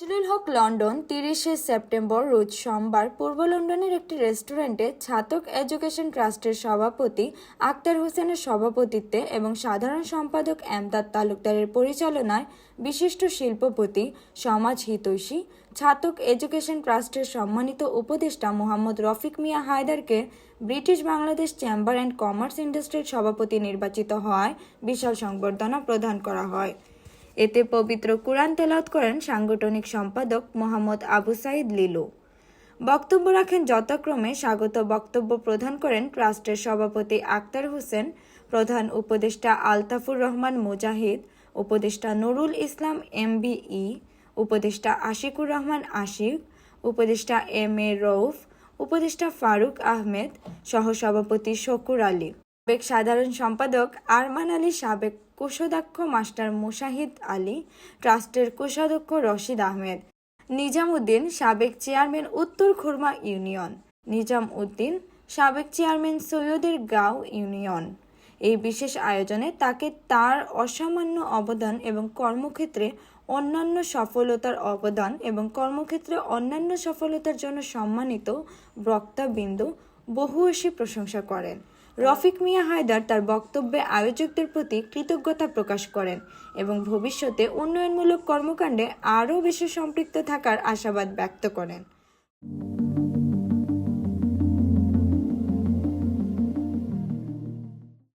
Fazlul Haque London তিরিশে September রোজ সোমবার পূর্ব লন্ডনের একটি রেস্টুরেন্টে ছাতক এডুকেশন ট্রাস্টের সভাপতি আক্তার হোসেনের সভাপতিত্বে এবং সাধারণ সম্পাদক এমদাদ তালুকদারের পরিচালনায় বিশিষ্ট শিল্পপতি, সমাজ হিতৈষী, ছাতক এডুকেশন ট্রাস্টের সম্মানিত উপদেষ্টা মোহাম্মদ রফিক মিয়া হায়দারকে British Bangladesh chamber and commerce ইন্ডাস্ট্রির সভাপতি নির্বাচিত হওয়ায় বিশাল সংবর্ধনা প্রদান করা হয়। এতে পবিত্র কোরআন তেলাওয়াত করেন সাংগঠনিক সম্পাদক মোহাম্মদ আবু সাইদ লিলু। বক্তব্য রাখেন যথাক্রমে স্বাগত বক্তব্য প্রদান করেন ট্রাস্টের সভাপতি আক্তার হোসেন, প্রধান উপদেষ্টা আলতাফুর রহমান মুজাহিদ, উপদেষ্টা নুরুল ইসলাম এমবিই, উপদেষ্টা আশিকুর রহমান আশিক, উপদেষ্টা এম এ রৌফ উপদেষ্টা ফারুক আহমেদ, সহসভাপতি শকুর আলী। সাবেক সাধারণ সম্পাদক আরমান আলী, সাবেক কোষাধ্যক্ষ মাস্টার মুশাহিদ আলী, ট্রাস্টের কোষাধ্যক্ষ রশিদ আহমেদ নিজাম উদ্দিন সাবেক চেয়ারম্যান উত্তর খুরমা ইউনিয়ন নিজাম উদ্দিন সাবেক চেয়ারম্যান সৈয়দের গাঁও ইউনিয়ন। এই বিশেষ আয়োজনে তাকে তার অসামান্য অবদান এবং কর্মক্ষেত্রে অন্যান্য সফলতার অবদান এবং কর্মক্ষেত্রে অন্যান্য সফলতার জন্য সম্মানিত বক্তাবৃন্দ বহুয়সী প্রশংসা করেন। রফিক মিয়া হায়দার তার বক্তব্যে আয়োজকদের প্রতি কৃতজ্ঞতা প্রকাশ করেন এবং ভবিষ্যতে উন্নয়নমূলক কর্মকাণ্ডে আরও বেশি সম্পৃক্ত থাকার আশাবাদ ব্যক্ত করেন।